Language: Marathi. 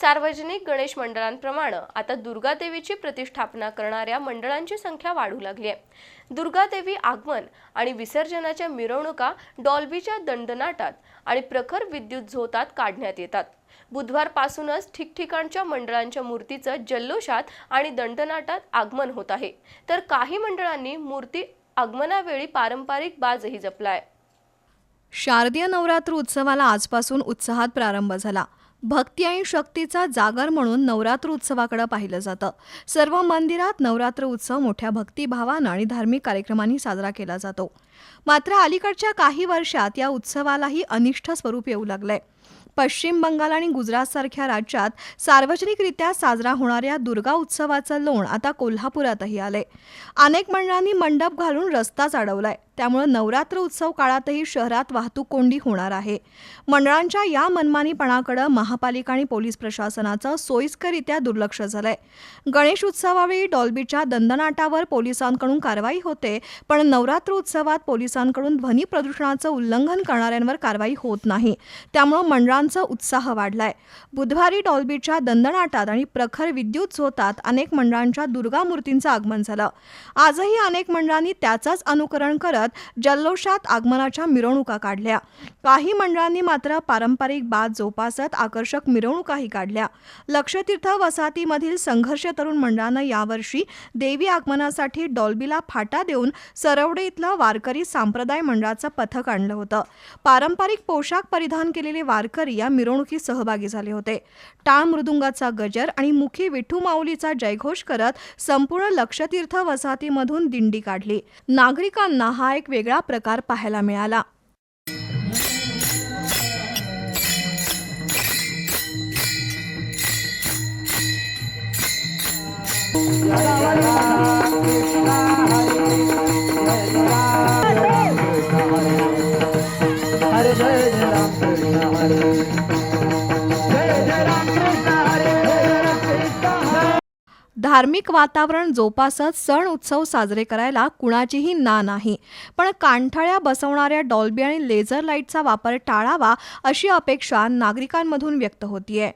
सार्वजनिक गणेश मंडळांप्रमाणे आता दुर्गादेवीची प्रतिष्ठापना करणाऱ्या मंडळांची संख्या वाढू लागली आहे. दुर्गादेवी आगमन आणि विसर्जनाच्या मिरवणुका डॉल्बीच्या दंडनाटात आणि प्रखर विद्युत झोतात काढण्यात येतात. बुधवारपासूनच ठिकठिकाणच्या मंडळांच्या मूर्तीचं जल्लोषात आणि दंडनाटात आगमन होत आहे. तर काही मंडळांनी मूर्ती आगमनावेळी पारंपरिक बाजही जपलाय. शारदीय नवरात्र उत्सवाला आजपासून उत्साहात प्रारंभ झाला. भक्ती आणि शक्तीचा जागर म्हणून नवरात्र उत्सवाकडे पाहिलं जातं. सर्व मंदिरात नवरात्र उत्सव मोठ्या भक्तिभावानं आणि धार्मिक कार्यक्रमांनी साजरा केला जातो. मात्र अलीकडच्या काही वर्षात या उत्सवालाही अनिष्ट स्वरूप येऊ लागलंय. पश्चिम बंगाल आणि गुजरातसारख्या राज्यात सार्वजनिकरित्या साजरा होणाऱ्या दुर्गा उत्सवाचं लोण आता कोल्हापुरातही आलंय. अनेक मंडळांनी मंडप घालून रस्ताच अडवलाय. त्यामुळे नवरात्र उत्सव काळातही शहरात वाहतूक कोंडी होणार आहे. मंडळांच्या या मनमानीपणाकडे महापालिका आणि पोलीस प्रशासनाचं सोयीस्कररित्या दुर्लक्ष झालंय. गणेश उत्सवावेळी डॉल्बीच्या दंदनाटावर पोलिसांकडून कारवाई होते पण नवरात्र उत्सवात पोलिसांकडून ध्वनी प्रदूषणाचं उल्लंघन करणाऱ्यांवर कारवाई होत नाही. त्यामुळे मंडळांचा उत्साह वाढलाय. बुधवारी डॉल्बीच्या दंदनाटात आणि प्रखर विद्युत झोतात अनेक मंडळांच्या दुर्गा मूर्तींचं आगमन झालं. आजही अनेक मंडळांनी त्याचाच अनुकरण करत जल्लोषात आगमनाच्या मिरवणुका काढल्या. काही मंडळांनी मात्र पारंपरिक बाद जोपासत आकर्षक मिरवणुकाही काढल्या. लक्षतीर्थ वसाहतीमधील संघर्ष तरुण मंडळानं यावर्षी देवी आगमनासाठी डॉल्बीला फाटा देऊन सरवडे इथलं वारकरी सांप्रदाय मंडळाचं पथक आणलं होतं. पारंपरिक पोशाख परिधान केलेले वारकरी या मिरवणुकीत सहभागी झाले होते. टाळ मृदुंगाचा गजर आणि मुखी विठू माऊलीचा जयघोष करत संपूर्ण लक्षतीर्थ वसाहतीमधून दिंडी काढली. नागरिकांना हा एक वेगळा प्रकार पाहायला मिळाला. हरे जय जय राम कृष्ण हरे धार्मिक वातावरण जोपासत सण उत्सव साजरे करायला कुणाचीही ना नाही. पण कांठाळ्या बसवणाऱ्या डॉल्बी आणि लेझर लाईटचा वापर टाळावा अशी अपेक्षा नागरिकांमधून व्यक्त होतीये.